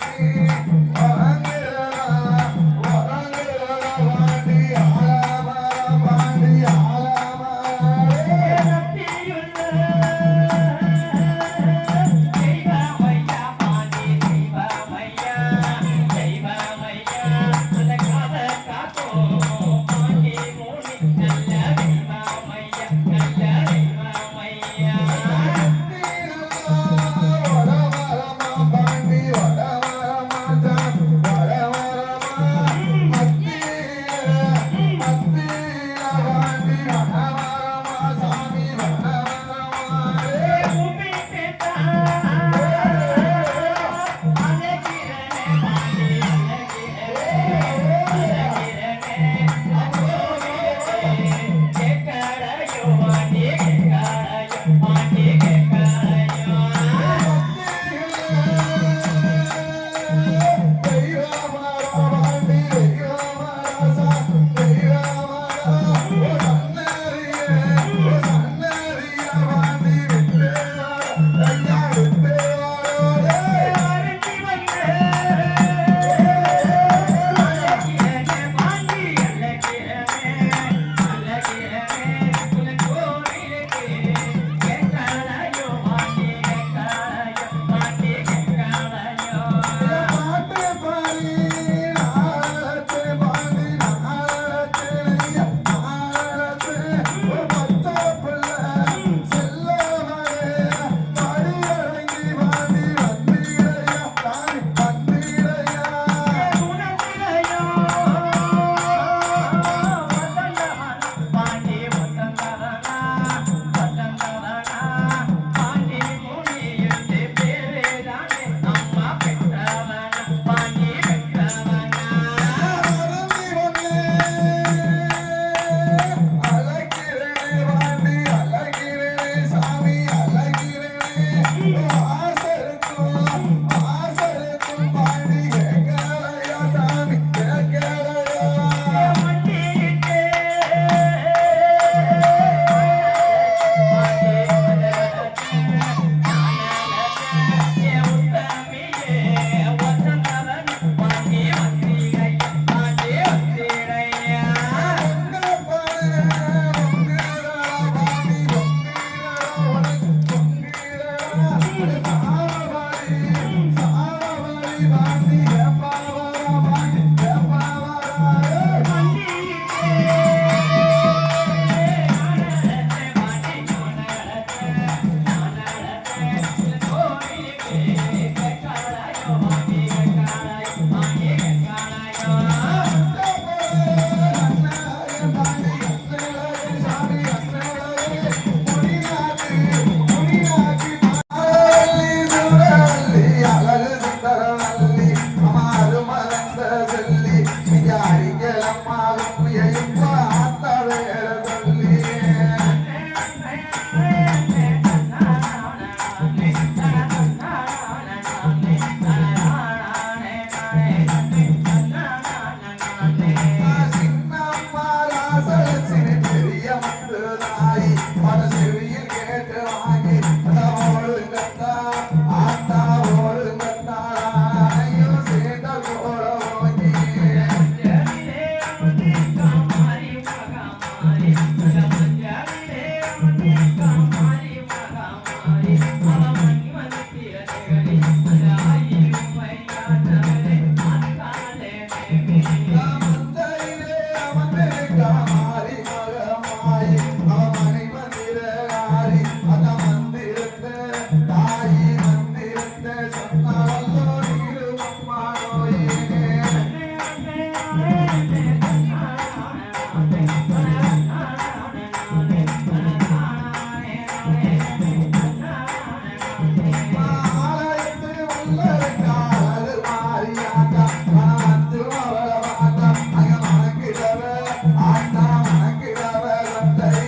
Thank you.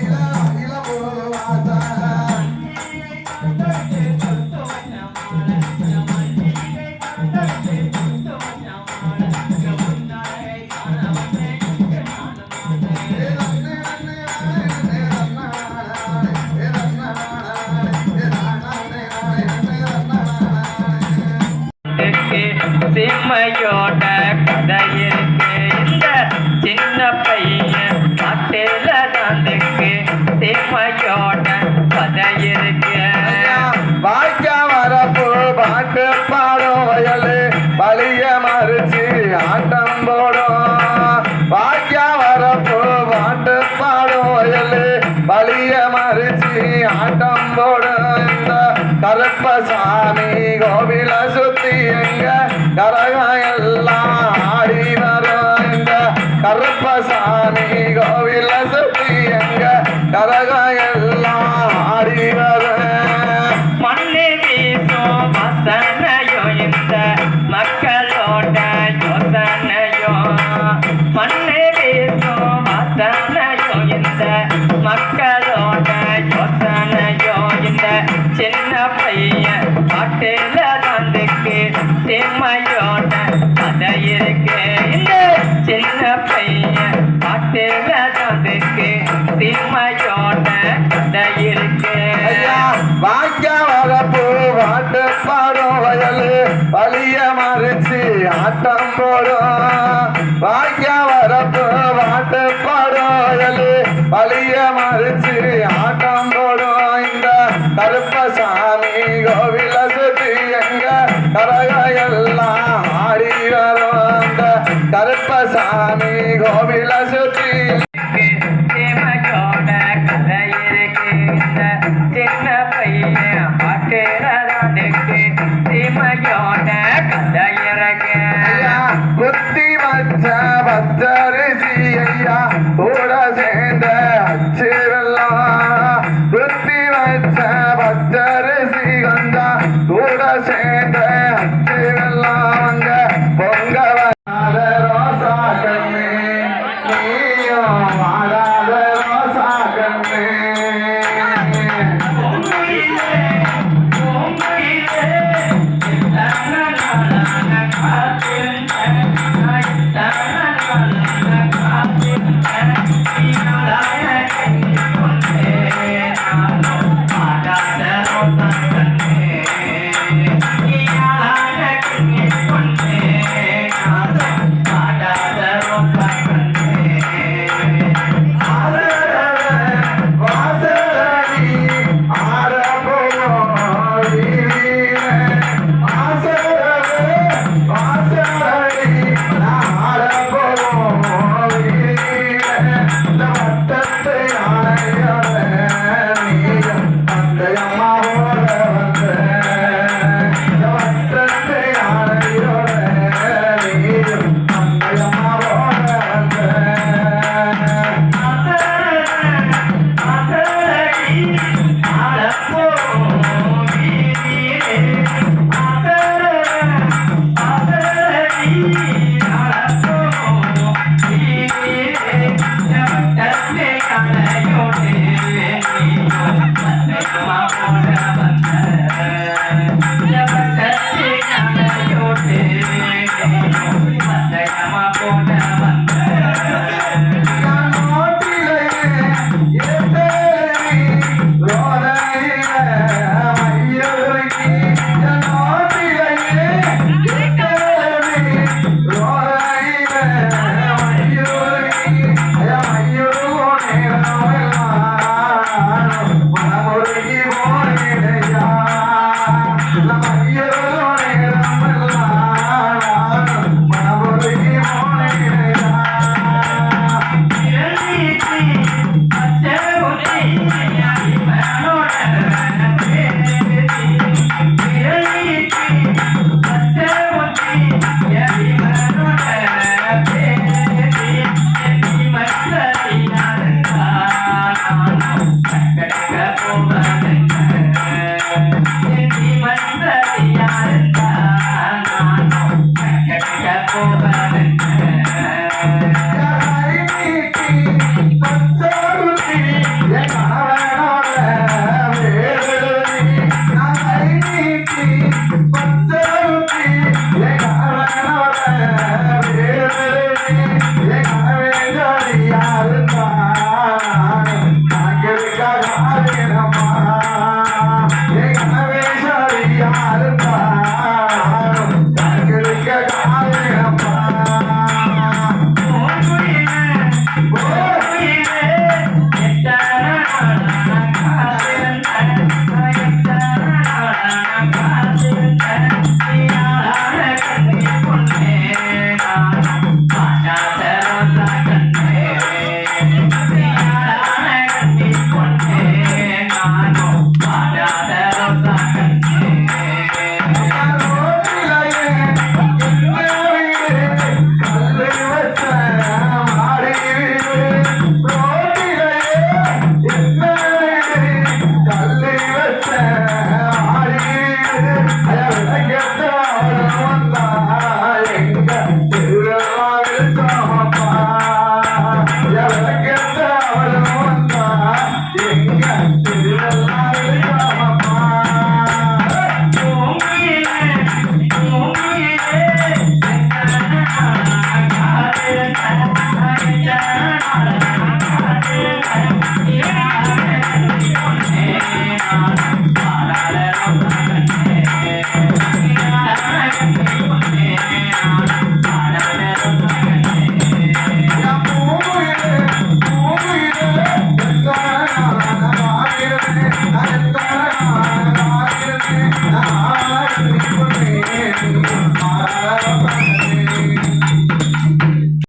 Baila. மன்ன வலிய மறுச்சு ஆட்டம் போடும் இந்த கருப்பசாமி கோவில சுத்தி எங்க கரகையெல்லாம் ஆடி வரும். கருப்பசாமி கோவில சுத்தி